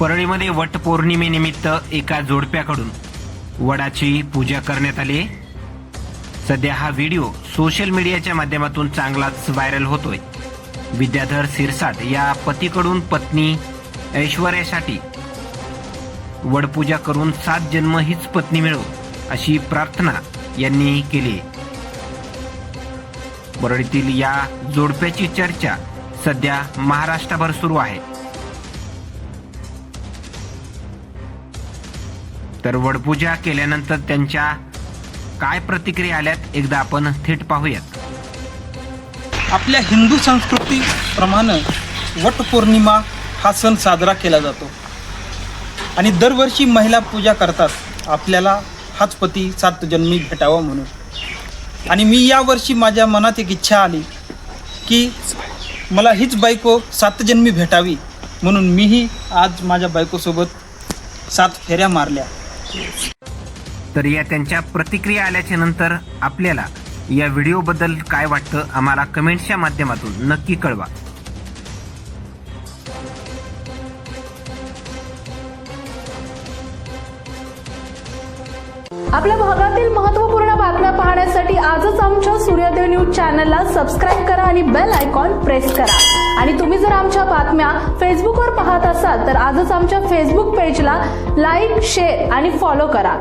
परळीमध्ये वटपौर्णिमेनिमित्त एका जोडप्याकडून वडाची पूजा करण्यात आली. सध्या हा व्हिडिओ सोशल मीडियाच्या माध्यमातून चांगलाच व्हायरल होतोय. विद्याधर सिरसाट या पतीकडून पत्नी ऐश्वर्यासाठी वडपूजा करून सात जन्म हीच पत्नी मिळो अशी प्रार्थना यांनी केली. परळीतील या जोडप्याची चर्चा सध्या महाराष्ट्रभर सुरू आहे. तर वडपूजा केल्यानंतर त्यांच्या काय प्रतिक्रिया आल्यात एकदा आपण थेट पाहूयात. आपल्या हिंदू संस्कृतीप्रमाणे वटपौर्णिमा हा सण साजरा केला जातो. आणि दरवर्षी महिला पूजा करतात. आपल्याला हाच पती सात जन्मी भेटावा म्हणून. आणि मी यावर्षी माझ्या मनात एक इच्छा आली की मला हीच बायको सात जन्मी भेटावी म्हणून मीही आज माझ्या बायकोसोबत सात फेऱ्या मारल्या. तर या त्यांच्या प्रतिक्रिया आल्याच्यानंतर आपल्याला या व्हिडिओबद्दल काय वाटतं आम्हाला कमेंट्सच्या माध्यमातून नक्की कळवा. आपल्या भागातील महत्त्वपूर्ण बातम्या पाहण्यासाठी आजच आमच्या सूर्योदय न्यूज चॅनलला सबस्क्राईब करा आणि बेल आयकॉन प्रेस करा. आणि तुम्ही जर आमच्या बातम्या फेसबुकवर पाहत असाल तर आजच आमच्या फेसबुक पेजला लाईक शेअर आणि फॉलो करा.